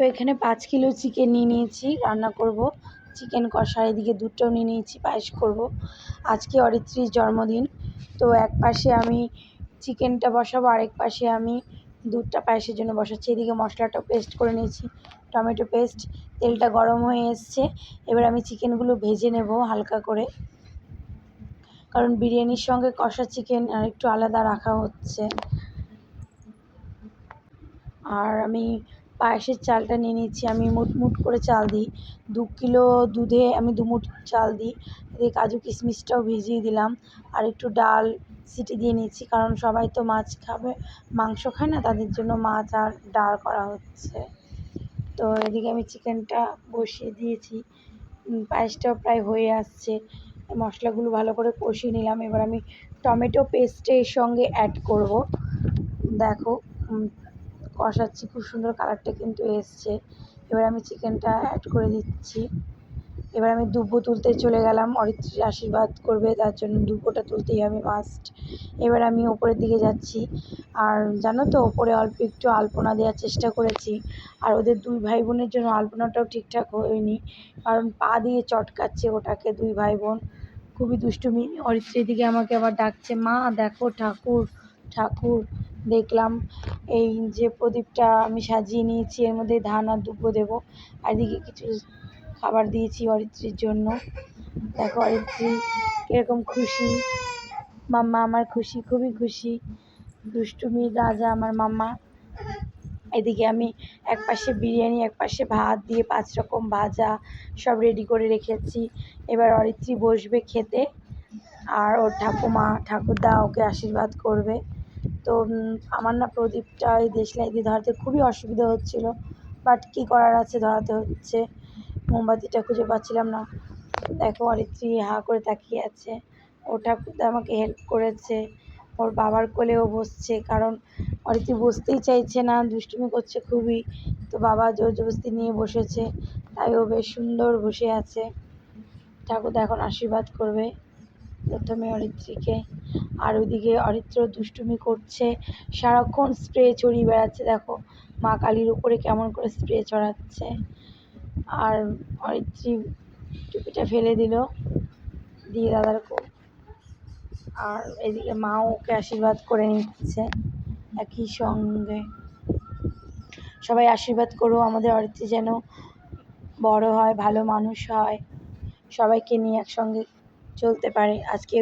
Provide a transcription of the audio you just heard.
তো এখানে পাঁচ কিলো চিকেন নিয়ে নিয়েছি, রান্না করব। চিকেন কষা এদিকে দুধটাও নিয়ে নিয়েছি, পায়েস করব। আজকে অরিত্রীর জন্মদিন, তো এক পাশে আমি চিকেনটা বসাবো, আরেক পাশে আমি দুধটা পায়েসের জন্য বসাচ্ছি। এদিকে মশলাটা পেস্ট করে নিয়েছি, টমেটো পেস্ট তেলটা গরম হয়ে এসছে। এবার আমি চিকেনগুলো ভেজে নেব হালকা করে। কারণ বিরিয়ানির সঙ্গে কষা চিকেন আর একটু আলাদা রাখা হচ্ছে। আর আমি পায়েসের চালটা নিয়ে নিচ্ছি আমি মুট মুট করে চাল দিই। দু কিলো দুধে আমি দু মুঠ চাল দিই এদিকে কাজু কিশমিশটাও ভিজিয়ে দিলাম। আর একটু ডাল সিটি দিয়ে নিচ্ছি কারণ সবাই তো মাছ খাবে, মাংস খায় না, তাদের জন্য মাছ আর ডাল করা হচ্ছে। তো এদিকে আমি চিকেনটা বসিয়ে দিয়েছি। পায়েসটাও প্রায় হয়ে আসছে। মশলাগুলো ভালো করে কষিয়ে নিলাম। এবার আমি টমেটো পেস্টে এর সঙ্গে অ্যাড করব। দেখো কষাচ্ছি, খুব সুন্দর কালারটা কিন্তু এসছে। এবার আমি চিকেনটা অ্যাড করে দিচ্ছি। এবার আমি দুব্বো তুলতে চলে গেলাম, অরিত্রীর আশীর্বাদ করবে, তার জন্য দুব্বোটা তুলতেই হবে মাস্ট এবার আমি ওপরের দিকে যাচ্ছি। আর জানো তো ওপরে অল্প একটু আলপনা দেওয়ার চেষ্টা করেছি। আর ওদের দুই ভাই বোনের জন্য আলপনাটাও ঠিকঠাক হয়নি। কারণ পা দিয়ে চটকাচ্ছে ওটাকে দুই ভাই বোন খুবই দুষ্টুমি। অরিত্রীর দিকে আমাকে আবার ডাকছে, মা, দেখো ঠাকুর ঠাকুর। দেখলাম। এই যে প্রদীপটা আমি সাজিয়ে নিয়েছি, এর মধ্যে ধান আর দুব্বো দেবো। আর এদিকে কিছু খাবার দিয়েছি অরিত্রীর জন্য। দেখো অরিত্রী কীরকম খুশি। মাম্মা আমার খুশি, খুবই খুশি। দুষ্টুমির রাজা আমার মাম্মা। এদিকে আমি এক পাশে বিরিয়ানি এক পাশে ভাত দিয়ে পাঁচ রকম ভাজা সব রেডি করে রেখেছি। এবার অরিত্রী বসবে খেতে। আর ওর ঠাকুমা, ঠাকুরদা ওকে আশীর্বাদ করবে। তো আমার না প্রদীপটা ওই দেশলাই দিয়ে ধরাতে খুবই অসুবিধা হচ্ছিল। বাট কী করার আছে ধরাতে হচ্ছে। মোমবাতিটা খুঁজে পাচ্ছিলাম না। দেখো, অরিত্রী হা করে তাকিয়ে আছে। ও ঠাকুরদা আমাকে হেল্প করেছে। ওর বাবার কোলেও বসছে। কারণ অরিত্রী বসতেই চাইছে না, দুষ্টুমি করছে খুবই। তো বাবা জোর জবরদস্তি নিয়ে বসেছে। তাই ও বেশ সুন্দর বসে আছে। ঠাকুরদা এখন আশীর্বাদ করবে। প্রথমে অরিত্রীকে, আর ওইদিকে অরিত্র দুষ্টুমি করছে। সারাক্ষণ স্প্রে চড়িয়ে বেড়াচ্ছে, দেখো। মা কালীর উপরে কেমন করে স্প্রে চড়াচ্ছে আর অরিত্রী টুপিটা ফেলে দিল দিয়ে দাদার আর এদিকে মাও ওকে আশীর্বাদ করে নিচ্ছে একই সঙ্গে। সবাই আশীর্বাদ করো, আমাদের অরিত্রী যেন বড় হয়, ভালো মানুষ হয়। সবাইকে নিয়ে একসঙ্গে চলতে পারে। আজকে